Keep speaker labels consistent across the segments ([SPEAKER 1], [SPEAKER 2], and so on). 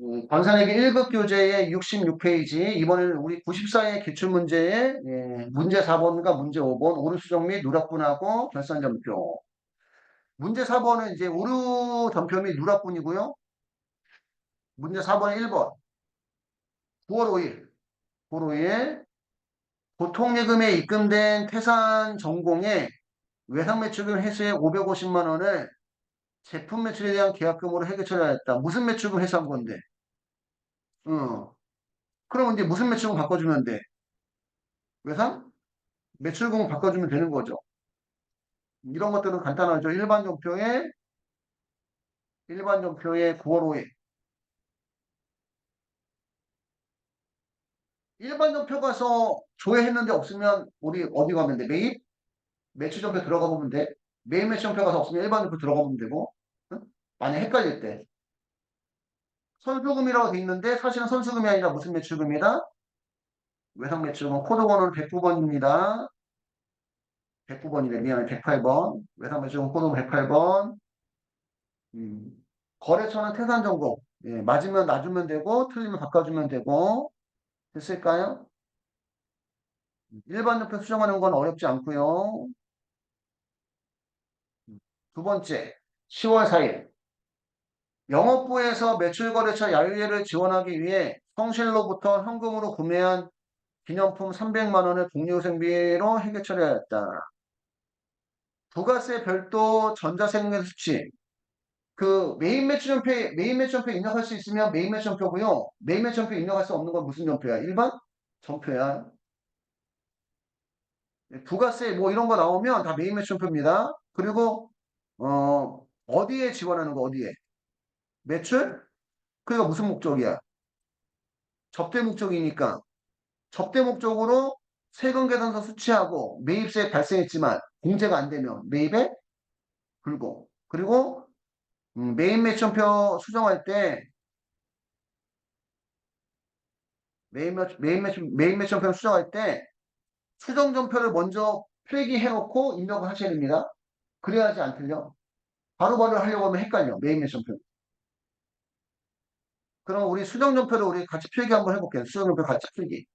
[SPEAKER 1] 음, 광산에게 1급 교재의 66페이지, 이번에는 우리 94의 기출문제의 예, 문제 4번과 문제 5번, 오류 수정 및 누락분하고 결산점표. 문제 4번은 이제 오류 점표 및 누락분이고요. 문제 4번은 1번. 9월 5일. 9월 5일. 보통예금에 입금된 태산 전공의 외상 매출금 회수의 550만 원을 제품 매출에 대한 계약금으로 해결 처리하였다. 무슨 매출금 회수한 건데? 어. 그럼 이제 무슨 매출금 바꿔주면 돼? 외상? 매출금 바꿔주면 되는 거죠. 이런 것들은 간단하죠. 일반 종표에 일반 종표에 9월 5일. 일반 종표 가서 조회했는데 없으면 우리 어디 가면 돼? 매입? 매출 종표 들어가 보면 돼. 매입 매출 종표 가서 없으면 일반 종표 들어가 보면 되고. 응? 만약 헷갈릴 때. 선수금이라고 돼 있는데 사실은 선수금이 아니라 무슨 매출금이다? 외상 매출금 코드번호는 109번입니다. 109번이래. 미안해. 108번. 외상 매출금 코드 108번. 음. 거래처는 태산전공. 예, 맞으면 놔주면 되고 틀리면 바꿔주면 되고 됐을까요? 일반 옆에 수정하는 건 어렵지 않고요. 두 번째, 10월 4일. 영업부에서 매출거래처 야유회를 지원하기 위해 성실로부터 현금으로 구매한 기념품 300만 원을 복리후생비로 해결 처리하였다. 부가세 별도 전자세금의 수치. 그 메인 매출전표 메인 매출전표 입력할 수 있으면 메인 매출전표고요. 메인 매출전표 입력할 수 없는 건 무슨 전표야? 일반 전표야. 부가세 뭐 이런 거 나오면 다 메인 매출전표입니다. 그리고 어 어디에 지원하는 거 어디에? 매출? 그게 무슨 목적이야? 접대 목적이니까 접대 목적으로 세금 계산서 수취하고 매입세 발생했지만 공제가 안 되면 매입에 불고 그리고 음, 메인 매출표 수정할 때 메인 매 메인 매출 메인 매출표 수정할 때 수정 전표를 먼저 필기해 놓고 입력을 하셔야 됩니다. 그래야지 안 틀려. 바로바로 하려고 하면 헷갈려. 메인 매출표. 그럼 우리 수정 전표를 우리 같이 필기 한번 해볼게요. 수정 전표 같이 필기.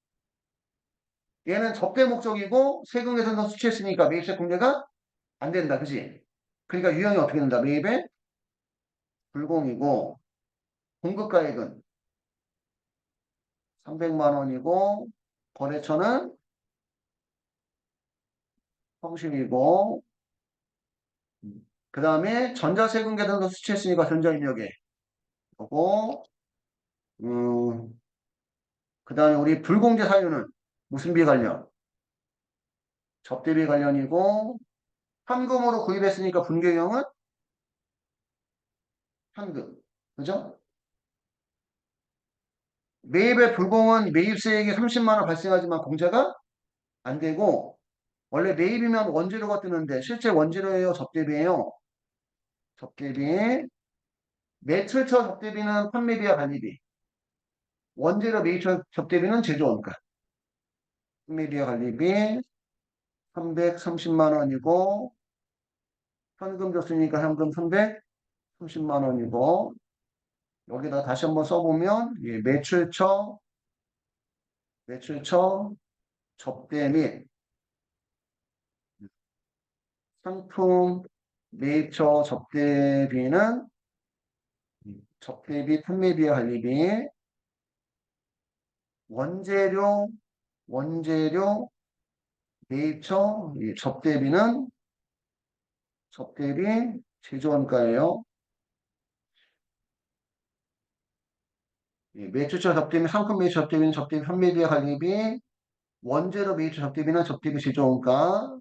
[SPEAKER 1] 얘는 접대 목적이고 세금 계산서 수취했으니까 매입세 공제가 안 된다. 그지? 그러니까 유형이 어떻게 된다? 매입에 불공이고 공급가액은 300만 원이고 거래처는 성실이고 그 다음에 전자세금 계산서 수취했으니까 전자입력에 그고 음, 그 다음에 우리 불공제 사유는 무슨 비 관련? 접대비 관련이고 현금으로 구입했으니까 분계형은 현금. 그죠? 매입의 불공은 매입세액이 30만원 발생하지만 공제가 안 되고 원래 매입이면 원재료가 뜨는데 실제 원재료예요? 접대비예요? 접대비 매출처 접대비는 판매비와 관리비 원재료 매입처 접대비는 제조원가. 판매비와 관리비 330만 원이고 현금 줬으니까 현금 330만 원이고 여기다 다시 한번 써보면 예, 매출처 매출처 접대 및 상품 매입처 접대비는 접대비, 판매비와 관리비 원재료, 원재료, 매입처, 접대비는 접대비, 제조원가예요. 매출처 접대비, 상품 매입 접대비는 접대비, 판매비와 관리비, 원재료 매입처 접대비는 접대비, 제조원가.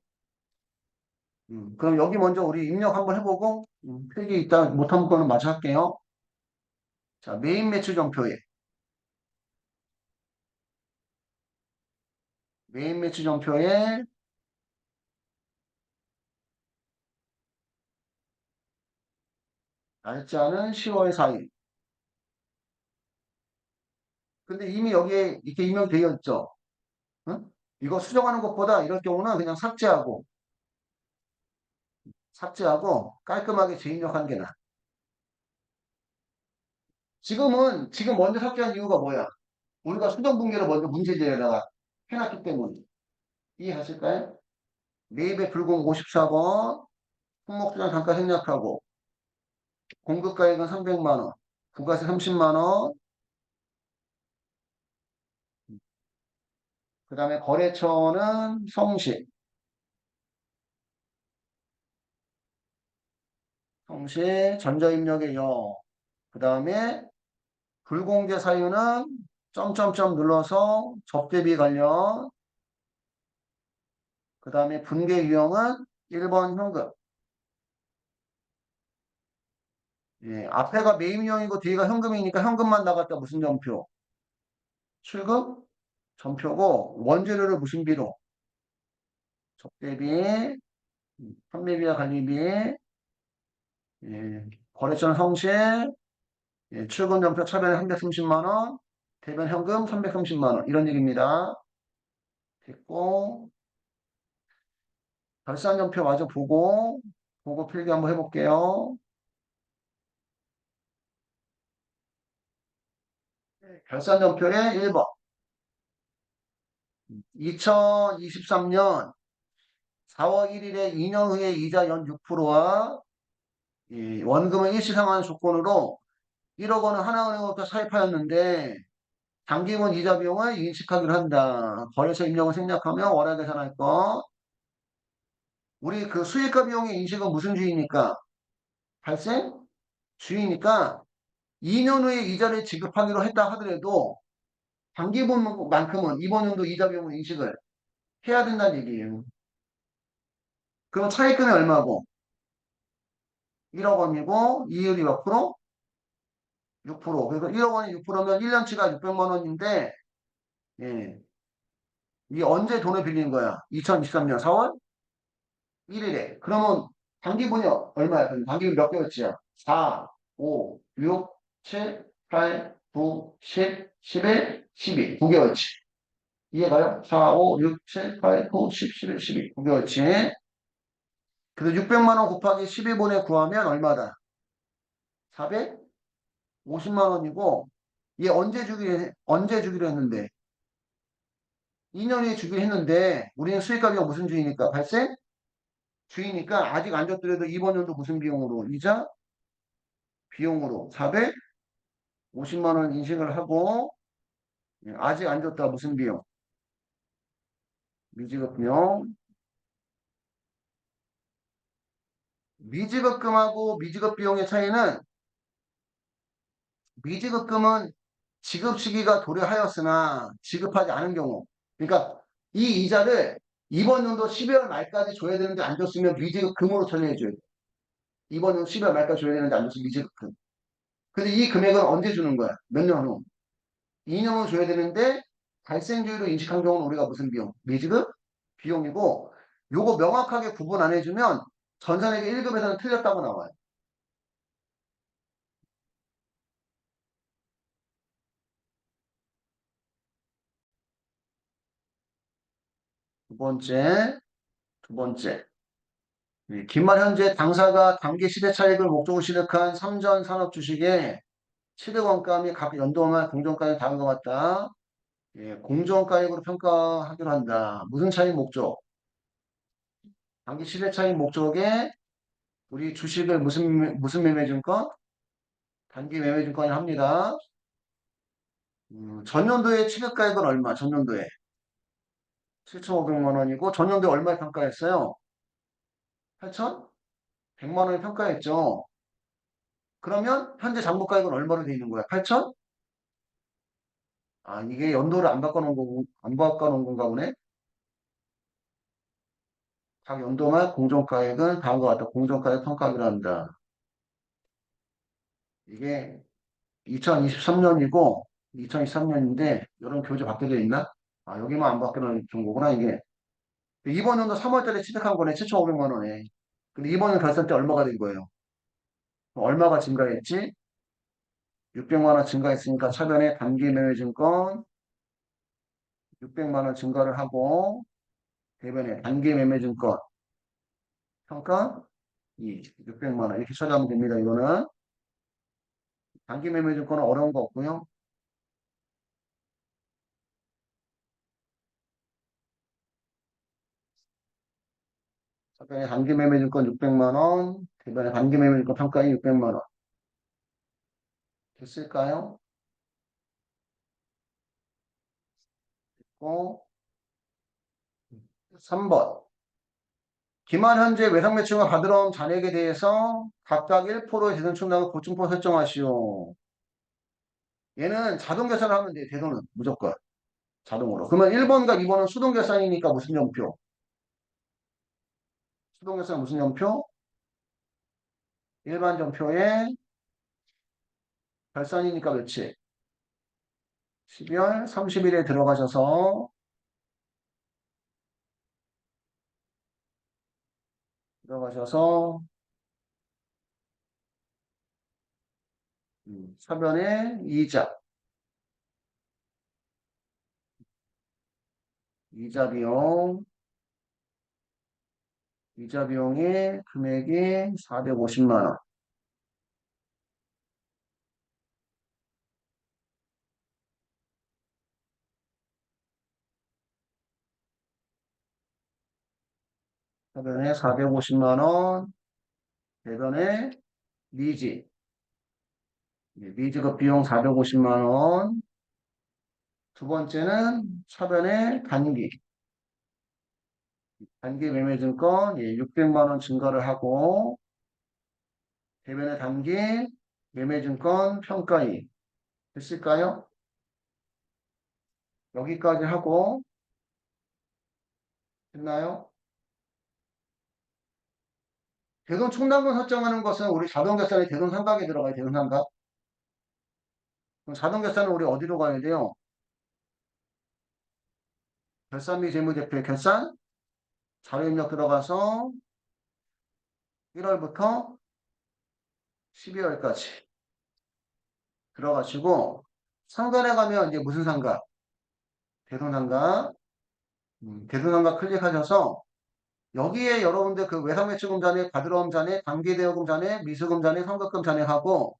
[SPEAKER 1] 음, 그럼 여기 먼저 우리 입력 한번 해보고 음, 필기 이따 못한 거는 마저 할게요. 자, 메인 매출 점표에 메인 매출 점표에 날짜는 10월 4일. 근데 이미 여기에 이렇게 임명되어 있죠. 응? 이거 수정하는 것보다 이럴 경우는 그냥 삭제하고 삭제하고 깔끔하게 재입력하는 게 나아. 지금은 지금 먼저 삭제한 이유가 뭐야? 우리가 수정 붕괴를 먼저 문제제에다가 해놨기 때문에 이해하실까요? 매입의 불공 54번 품목주장 단가 생략하고 공급가액은 300만원 부가세 30만원 그 다음에 거래처는 성실 성실 전자입력의 여. 그 다음에 불공개 사유는 점점점 눌러서 접대비 관련 그 다음에 분계 유형은 1번 현금 예, 앞에가 매입 유형이고 뒤가 현금이니까 현금만 나갔다 무슨 점표? 출금? 점표고 원재료를 무슨 비로? 접대비 판매비와 관리비 예, 거래처는 성실 예, 출근 점표 차변에 330만원 대변 현금 330만 원 이런 얘기입니다. 됐고 결산 점표 마저 보고 보고 필기 한번 해볼게요. 결산 점표의 1번 2023년 4월 1일에 2년 후에 이자 연 6%와 원금을 일시상환 조건으로 1억 원을 하나은행으로부터 사입하였는데 당기분 이자 비용을 인식하기로 한다. 거래소 입력을 생략하며 월화 계산할 것. 우리 그 수익과 비용의 인식은 무슨 주의니까? 발생? 주의니까 2년 후에 이자를 지급하기로 했다 하더라도 당기분만큼은 이번 연도 이자 비용을 인식을 해야 된다는 얘기예요. 그럼 차익금이 얼마고? 1억 원이고 이율이 몇 프로? 6%. 그래서 1억 원이 6%면 1년치가 600만 원인데 예. 이 언제 돈을 빌린 거야? 2023년 4월 1일에. 그러면 단기분이 얼마야? 단기분 몇 개월치야? 4, 5, 6, 7, 8, 9, 10, 11, 12. 9개월치. 이해가요? 4, 5, 6, 7, 8, 9, 10, 11, 12. 9개월치. 그래서 600만원 곱하기 12분에 구하면 얼마다? 450만 원이고, 얘 언제 주기로, 언제 주기로 했는데? 2년 후에 주기로 했는데, 우리는 수익가격가 무슨 주의니까? 발생? 주의니까 아직 안 줬더라도 이번 연도 무슨 비용으로? 이자? 비용으로 450만 원 인식을 하고, 예, 아직 안 줬다 무슨 비용? 미지급 비용 미지급금하고 미지급 비용의 차이는 미지급금은 지급 시기가 도래하였으나 지급하지 않은 경우 그러니까 이 이자를 이번 연도 12월 말까지 줘야 되는데 안 줬으면 미지급금으로 처리해줘야 돼. 이번 연도 12월 말까지 줘야 되는데 안 줬으면 미지급금. 근데 이 금액은 언제 주는 거야? 몇 년 후? 2년 후 줘야 되는데 발생주의로 인식한 경우는 우리가 무슨 비용? 미지급 비용이고 요거 명확하게 구분 안 해주면 전산에게 1급에서는 틀렸다고 나와요. 두 번째, 두 번째. 기말 현재 당사가 단기 시대 차익을 목적으로 시득한 삼전 산업 주식의 취득 원가 및각 연도만 공정가액 다음과 같다. 예, 공정가액으로 평가하기로 한다. 무슨 차익 목적? 단기 시대 차익 목적에 우리 주식을 무슨 무슨 매매증권? 단기 매매증권이 합니다. 음, 전년도에 취득가액은 얼마? 전년도에 7,500만 원이고 전년도에 얼마에 평가했어요? 8,100만 원에 평가했죠. 그러면 현재 장부가액은 얼마로 되어 있는 거야? 8,000? 아 이게 연도를 안 바꿔놓은 거, 안 바꿔놓은 건가 보네. 각 연도만 공정가액은 다음과 같다. 공정가액 평가하기로 한다. 이게 2023년이고 2023년인데 이런 교재 바뀌어져 있나? 아 여기만 안 바뀌는 정보구나 이게. 이번 연도 3월달에 취득한 거네 7,500만 원에. 근데 이번 연 결산 때 얼마가 된 거예요? 얼마가 증가했지? 600만 원 증가했으니까 차변에 단기 매매 증권 600만 원 증가를 하고 대변에 단기 매매 증권 평가 2 600만 원 이렇게 처리하면 됩니다. 이거는 단기 매매 증권은 어려운 거 없고요. 답변에 단기 매매 증권 600만 원, 대변에 단기 매매 증권 평가이 600만 원. 됐을까요? 됐고 3번 기만 현재 외상 매출과 받으러 온 잔액에 대해서 각각 1%의 대손 충당을 고증표 설정하시오. 얘는 자동 계산을 하면 돼, 대손은 무조건. 자동으로. 그러면 1번과 2번은 수동 계산이니까 무슨 연표? 수동 계산 무슨 연표? 일반 전표에 결산이니까 며칠? 12월 30일에 들어가셔서 들어가셔서 음, 사변의 이자 이자 비용 이자 비용의 금액이 450만 원. 사변에 450만 원. 대변에 미지. 미지급 비용 450만 원. 두 번째는 차변의 단기. 단기 매매증권 600만 원 증가를 하고 대변의 단기 매매증권 평가이 됐을까요? 여기까지 하고 됐나요? 대손 충당금 설정하는 것은 우리 자동결산에 대손 삼각에 들어가요. 대손 삼각. 그럼 자동결산은 우리 어디로 가야 돼요? 결산 및 재무제표의 결산 자료 입력 들어가서 1월부터 12월까지 들어가시고 상단에 가면 이제 무슨 상가? 대손상가 음, 대손상가 클릭하셔서 여기에 여러분들 그 외상매출금 잔액, 과들어옴 잔액, 단기대여금 잔액, 미수금 잔액, 선급금 잔액하고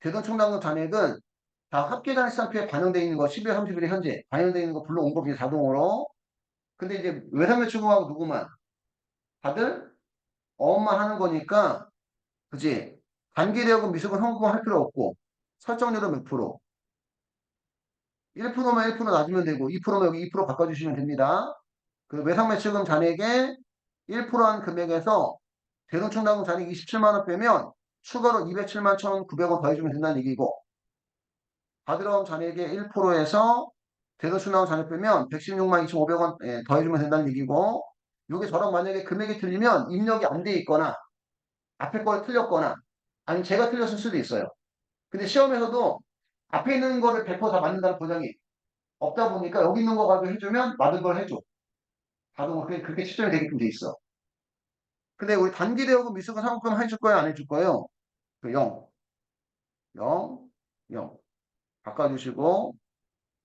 [SPEAKER 1] 대손충당금 잔액은 다 합계잔액 상표에 반영되어 있는 거 12월 30일에 현재 반영되어 있는 거 불러온 겁니다. 자동으로. 근데 이제 외상매출금하고 누구만? 다들 어음만 하는 거니까 그지? 단기대여금, 미수금, 선급금 할 필요 없고 설정률은 몇 프로? 1%면 1% 놔주면 되고 2%면 여기 2% 바꿔주시면 됩니다. 그 외상매출금 잔액에 1%한 금액에서 대손충당금 잔액 27만원 빼면 추가로 207만 1,900원 더해주면 된다는 얘기고 받으러 잔액의 1%에서 대손충당금 잔액 빼면 116만 2,500원 예, 더해주면 된다는 얘기고 이게 저랑 만약에 금액이 틀리면 입력이 안 돼 있거나 앞에 거에 틀렸거나 아니면 제가 틀렸을 수도 있어요. 근데 시험에서도 앞에 있는 거를 100%다 맞는다는 보장이 없다 보니까 여기 있는 거 가지고 해주면 맞은 걸 해줘. 자동으로 그게 그렇게 추정이 되게끔 돼 있어. 근데 우리 단기 대여금 미수금 상품 해줄 거예요? 안 해줄 거예요? 그 0. 0. 0. 바꿔주시고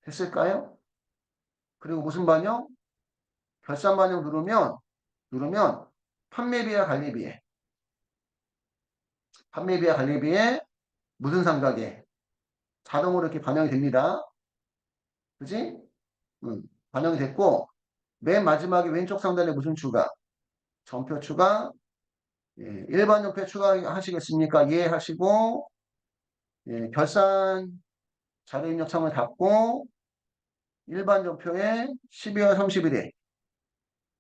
[SPEAKER 1] 됐을까요? 그리고 무슨 반영? 결산 반영 누르면 누르면 판매비와 관리비에 판매비와 관리비에 무슨 상각에 자동으로 이렇게 반영이 됩니다. 그지? 음, 반영이 됐고 맨 마지막에 왼쪽 상단에 무슨 추가? 전표 추가 예, 일반 전표 추가하시겠습니까? 예 하시고 예, 결산 자료 입력 창을 닫고 일반 전표에 12월 30일에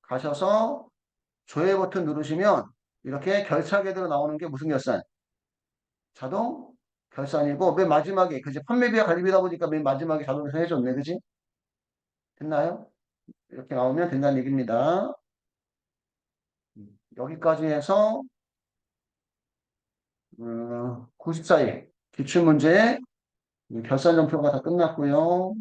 [SPEAKER 1] 가셔서 조회 버튼 누르시면 이렇게 결차 계대로 나오는 게 무슨 결산? 자동 결산이고 맨 마지막에 그지 판매비와 관리비다 보니까 맨 마지막에 자동에서 해줬네 그지? 됐나요? 이렇게 나오면 된다는 얘기입니다. 여기까지 해서 어, 94일 기출문제 결산전표가 다 끝났고요.